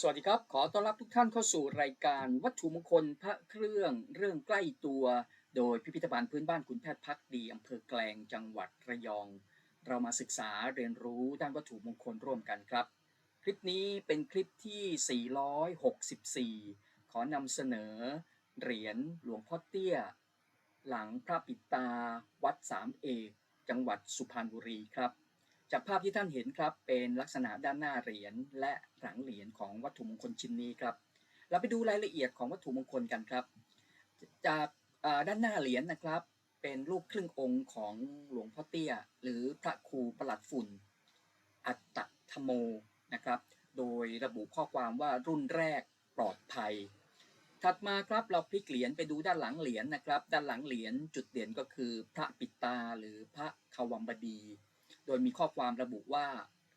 สวัสดีครับ ขอต้อนรับทุกท่านเข้าสู่รายการวัตถุมงคลพระเครื่องเรื่องใกล้ตัว โดยพิพิธภัณฑ์พื้นบ้านคุณแพทย์พักดีอำเภอแกลงจังหวัดระยอง เรามาศึกษาเรียนรู้ด้านวัตถุมงคลร่วมกันครับ คลิปนี้เป็นคลิปที่ 464 ขอนำเสนอ เหรียญหลวงพ่อเตี้ย หลังพระปิตา วัดสามเอก จังหวัดสุพรรณบุรีครับ จากภาพที่ท่านเห็นครับเป็นลักษณะด้านหน้าเหรียญและหลังเหรียญของวัตถุมงคลชิ้นนี้ครับเราไปดูรายละเอียดของวัตถุมงคลกันครับ จากด้านหน้าเหรียญนะครับ เป็นรูปครึ่งองค์ของหลวงพ่อเตี้ย หรือพระครูประหลัดฝุ่น อัตตธโมนะครับ โดยระบุข้อความว่ารุ่นแรกปลอดภัย ถัดมาครับเราพลิกเหรียญไปดูด้านหลังเหรียญนะครับ ด้านหลังเหรียญจุดเด่นก็คือพระปิตาหรือพระควัมบดี โดยมีข้อความระบุว่า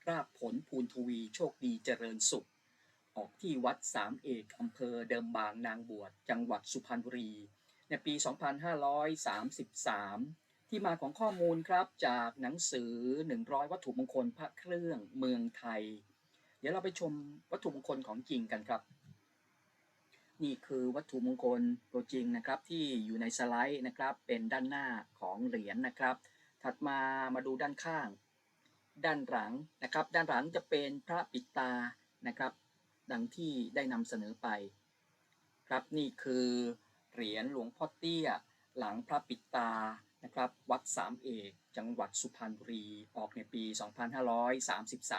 ราบผลภูนทวีโชคดีเจริญสุข ออกที่วัดสามเอกอำเภอเดิมบางนางบวชจังหวัดสุพรรณบุรี ในปี 2533 ที่มาของข้อมูลครับจากหนังสือ 100 วัตถุมงคลพระเครื่องเมืองไทย เดี๋ยวเราไปชมวัตถุมงคลของจริงกันครับนี่คือวัตถุมงคลตัวจริงนะครับที่อยู่ในสไลด์นะครับเป็นด้านหน้าของเหรียญนะครับ ถัดมามาดูด้านข้าง ด้านหลังนะครับ ด้านหลังจะเป็นพระปิดตานะครับ ดังที่ได้นำเสนอไป ครับนี่คือเหรียญหลวงพ่อเตี้ย หลังพระปิดตานะครับ วัดสามเอกจังหวัดสุพรรณบุรีออกในปี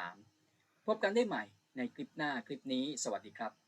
2533 พบกันได้ใหม่ในคลิปหน้าคลิปนี้ สวัสดีครับ